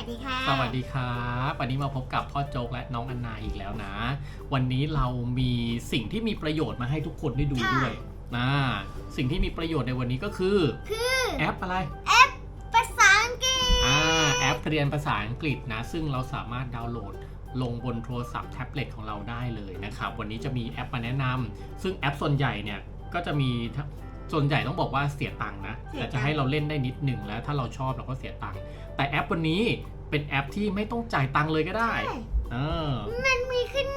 วัสดีค่ะ สวัสดีครับ วันนี้มาพบกับพ่อโจ๊กและน้องอันนาอีกแล้วนะ วันนี้เรามีสิ่งที่มีประโยชน์มาให้ทุกคนได้ดูค่ะด้วยนะสิ่งที่มีประโยชน์ในวันนี้ก็คือ คือแอปอะไรภาษาอังกฤษ อ่า แอปเรียนภาษาอังกฤษนะ ซึ่งเราสามารถดาวน์โหลดลงบนโทรศัพท์แท็บเล็ตของเราได้เลยนะครับ วันนี้จะมีแอปมาแนะนำซึ่งแอปส่วนใหญ่เนี่ยก็จะมีทั้ง ส่วนใหญ่ต้องบอกว่าเสียตังค์นะเสียตัแต่งค์จะให้เราเล่นได้นิดหนึ่งแล้ว ถ้าเราชอบเราก็เสียตังค์แต่แอปวันนี้เป็นแอปที่ไม่ต้องจ่ายตังค์เลยก็ได้ใช่เออมันมีขึ้น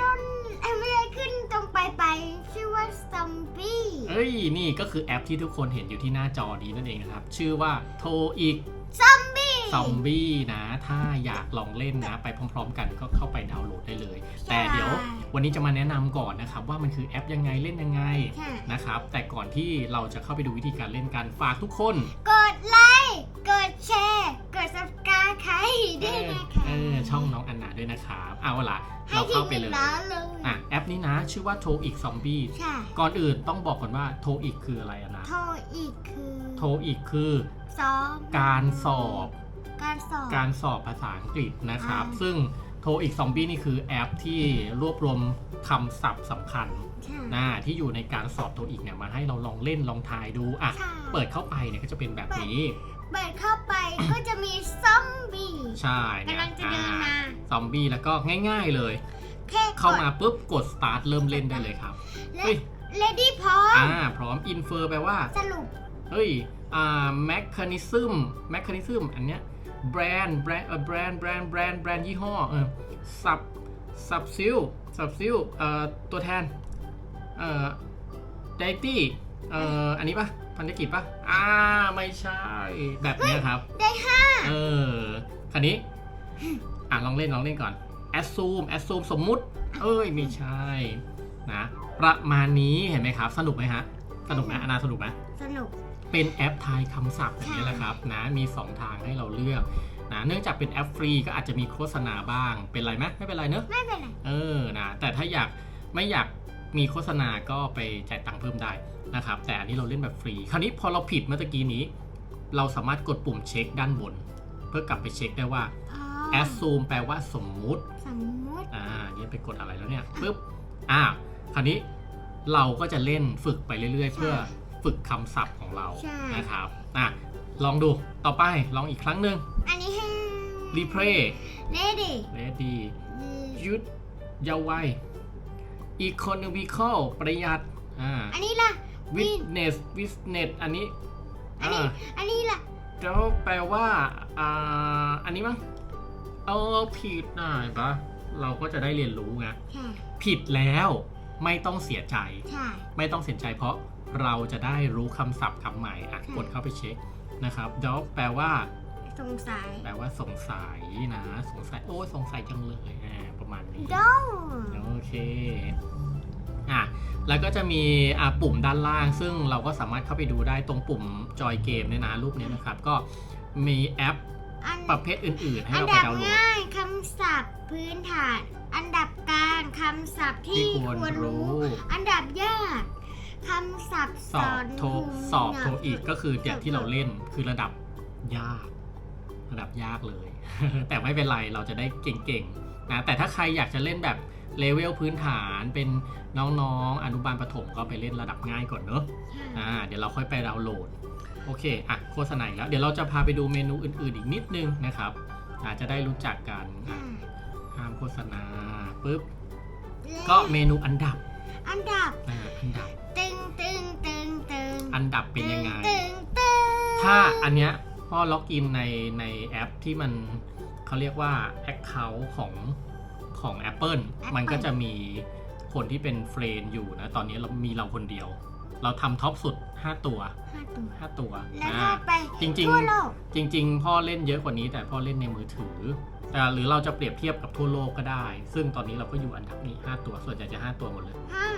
ต้นเอ้ยไม่ได้ขึ้นตรงปลายปลายชื่อว่าซอมบี้เอ้ยนี่ก็คือแอปที่ทุกคนเห็นอยู่ที่หน้าจอนี้นั่นเองนะครับ ชื่อว่าโทอีกซอมบี้ซอมบี้นะ ถ้าอยากลองเล่นนะ ไปพร้อม ๆ กันก็เข้าไปดาวน์โหลดได้เลย แต่เดี๋ยว วันนี้จะมาแนะนำก่อนนะครับว่ามันคือแอปยังไงเล่นยังไงค่ะนะครับ แต่ก่อนที่เราจะเข้าไปดูวิธีการเล่นกันฝากทุกคน กดไลค์กดแชร์กด subscribe ใครด้วยนะคะเออช่องน้องอันนาด้วยนะครับเอาล่ะให้เราที่เข้าหไปนึ่งเลยล้านเลยอะแอปนี้นะ ชื่อว่าโทอีกซอมบี้ใช่ก่อนอื่นต้องบอกก่อนว่าโทอีกคืออะไรอะนะโทรอีกคือโทอีกคือซ้อมการสอบ การสอบ การสอบภาษาอังกฤษนะครับอ่าซึ่ง โทอีกซอมบี้นี่คือแอปที่รวบรวมคำศัพท์สำคัญใช่นะที่อยู่ในการสอบโทอีกเนี่ยมาให้เราลองเล่นลองทายดูอะใช่เปิดเข้าไปเนี่ยก็จะเป็นแบบนี้ เปิดเข้าไปก็จะมีซอมบี้ใช่เนี่ยกำลังจะเดินมาซอมบี้แล้วก็ง่าย ๆเลย แค่กดเข้ามาปุ๊บกด start เริ่มเล่นได้เลยครับ และ เฮ้ย ready พร้อมอ่า พร้อม infer แปลว่า สรุป เฮ้ย อ่า mechanism mechanism อันเนี้ย brand brand เอ่อ brand brand brand brand ยี่ห้อเออ sub subsil subsil เอ่อตัวแทนเอ่อ deity เอ่ออันนี้ปะพันธกิจปะอ่าไม่ใช่แบบเนี้ยครับ ได้ห้าเออคันนี้ อะลองเล่นลองเล่นก่อน assume assume สมมุติ เอ้ยไม่ใช่นะประมาณนี้เห็นไหมครับ สนุกไหมฮะ สนุกไหมอนาสนุกไหมสนุก เป็นแอปทายคำศัพท์อย่างนี้ยแหละครับนะมี 2 ทางให้เราเลือกนะเนื่องจากเป็นแอปฟรีก็อาจจะมีโฆษณาบ้าง เป็นไรไหมไม่เป็นไรเนอะไม่เป็นไรเออนะแต่ถ้าอยากไม่อยากมีโฆษณาก็ไปจ่ายตังค์เพิ่มได้นะครับ แต่อันนี้เราเล่นแบบฟรี คราวนี้พอเราผิดเมื่อตะกี้นี้ เราสามารถกดปุ่มเช็คด้านบน เพื่อกลับไปเช็คได้ว่าพร้อม assume แปลว่าสมมุติ สมมุติ อ่าเนี่ยไปกดอะไรแล้วเนี่ยปุ๊บ อ่า คราวนี้เราก็จะเล่นฝึกไปเรื่อย ๆ เพื่อ ฝึกคำศัพท์ของเราใช่ นะครับอะลองดูต่อไปลองอีกครั้งหนึ่ง อันนี้ให้ replay ready ready ยุดยาวไว economical ประหยัดอ่า อันนี้ล่ะ witness witness อันนี้อันนี้ อ่าอันนี้ล่ะ แล้วแปลว่าอ่าอันนี้มั้งเออผิดหน่อยปะเราก็จะได้เรียนรู้ไง ใช่ ผิดแล้วไม่ต้องเสียใจ ใช่ ไม่ต้องเสียใจเพราะ เราจะได้รู้คำศัพท์คำใหม่อะค่ะกดเข้าไปเช็คนะครับ dog แปลว่า สงสัย แปลว่าสงสัยนะ สงสัย โอ้ยสงสัยจังเลยอ่าประมาณนี้ดองโอเคอะแล้วก็จะมีอะปุ่มด้านล่าง ซึ่งเราก็สามารถเข้าไปดูได้ตรงปุ่มจอยเกมเนี่ยนะรูปเนี้ยนะครับ ก็มีแอปอันประเภทอื่น ๆ ให้อันเราไปดับดาวน์โหลด ง่ายคำศัพท์พื้นฐาน อันดับกลางคำศัพท์ที่ที่ควรควรรู้รู้ อันดับยาก คำศัพท์สอบโทรคูณสอบโทรอีกก็คือเนี่ยสอบที่เราเล่นคือระดับยาก ระดับยากเลย แต่ไม่เป็นไรเราจะได้เก่งๆนะแต่ถ้าใครอยากจะเล่นแบบเลเวลพื้นฐานเป็นน้องๆอนุบาลประถมก็ไปเล่นระดับง่ายก่อนเนอะใช่อ่าเดี๋ยวเราค่อยไปดาวน์โหลดโอเคอะโฆษณาอีกแล้ว เดี๋ยวเราจะพาไปดูเมนูอื่นๆอีกนิดนึงนะครับอาจจะได้รู้จักกันอะห้ามโฆษณาปุ๊บก็เมนูอันดับ อันดับอ่าอันดับตึงตึงตึงตึง อันดับเป็นยังไงตึงตึงถ้าอันเนี้ยพ่อล็อกอินในในแอปที่มันเขาเรียกว่า Account ของของ Apple มันก็จะมีคนที่เป็นเฟรนด์อยู่นะ ตอนนี้เรามีเราคนเดียว เราทำท็อปสุด 5 ตัว ห้าตัว 5 ตัวแล้วนะก็ไปจริงๆ ทั่วโลกจริง ๆ พ่อเล่นเยอะกว่านี้แต่พ่อเล่นในมือถือแต่หรือเราจะเปรียบเทียบกับทั่วโลกก็ได้ ซึ่งตอนนี้เราก็อยู่อันดับนี้ 5 ตัวส่วนใหญ่จะ 5 ตัวหมดเลย ห้า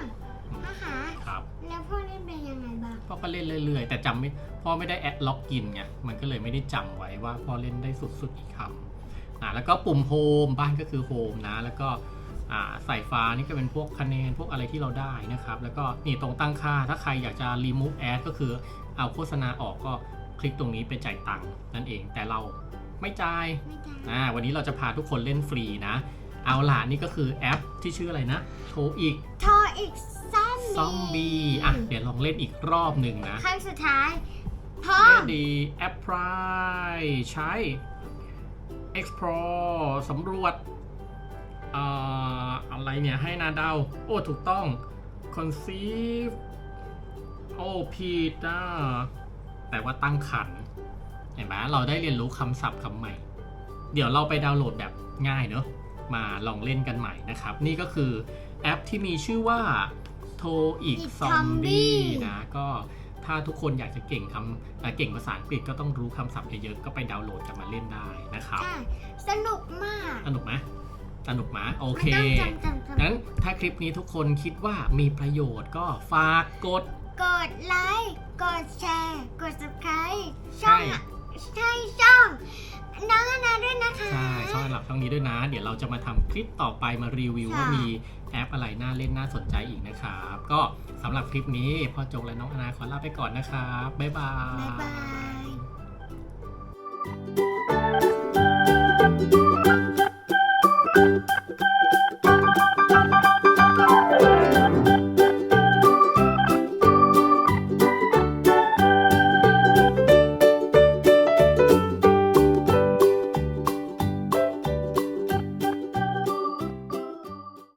ห้าหาครับแล้วพ่อเล่นเป็นยังไงบ้างพ่อก็เล่นเรื่อยๆ แต่จำไม่พ่อไม่ได้แอดล็อกอินไงมันก็เลยไม่ได้จำไว้ว่าพ่อเล่นได้สุดๆอีกคำอ่าแล้วก็ปุ่มโฮมบ้านก็คือโฮมนะ แล้วก็อ่าสายฟ้านี่ก็เป็นพวกคะแนนพวกอะไรที่เราได้นะครับ แล้วก็นี่ตรงตั้งค่าถ้าใครอยากจะ remove ad ก็คือเอาโฆษณาออกก็คลิกตรงนี้ไปจ่ายตังค์นั่นเองแต่เราไม่จ่าย ไม่ได้อ่าวันนี้เราจะพาทุกคนเล่นฟรีนะ เอาล่ะนี่ก็คือแอปที่ชื่ออะไรนะ โทรอีกโทรอีก ซ้ำซอมบี้อะเดี๋ยวลองเล่นอีกรอบหนึ่งนะครั้งสุดท้ายพร้อม Ready Apply ใช้ Explore สำรวจเอ่ออะไรเนี่ย ให้นาเดา โอ้ ถูกต้อง Conceive โอ้ผิดนะแต่ว่าตั้งขัน เห็นไหมเราได้เรียนรู้คำศัพท์คำใหม่ เดี๋ยวเราไปดาวน์โหลดแบบง่ายเนอะมาลองเล่นกันใหม่นะครับ นี่ก็คือแอปที่มีชื่อว่า โทอีกอีกซอมบี้ Zombie นะก็ถ้าทุกคนอยากจะเก่งคำเอ่อเก่งภาษาอังกฤษก็ต้องรู้คำศัพท์เยอะๆก็ไปดาวน์โหลดกันมาเล่นได้นะครับใช่สนุกมาก สนุกไหมสนุกไหมโอเคไม่ต้องจำจำจำงั้นถ้าคลิปนี้ทุกคนคิดว่ามีประโยชน์ก็ฝากกด กดไลค์ กดแชร์ กด subscribe ช่อง ช่ช่องหลักช่องนี้ด้วยนะ เดี๋ยวเราจะมาทำคลิปต่อไปมารีวิวค่ะว่ามีแอปอะไรน่าเล่นน่าสนใจอีกนะครับ ก็สำหรับคลิปนี้พ่อจงและน้องอนาขอลาไปก่อนนะครับ บ๊ายบายบ๊ายบาย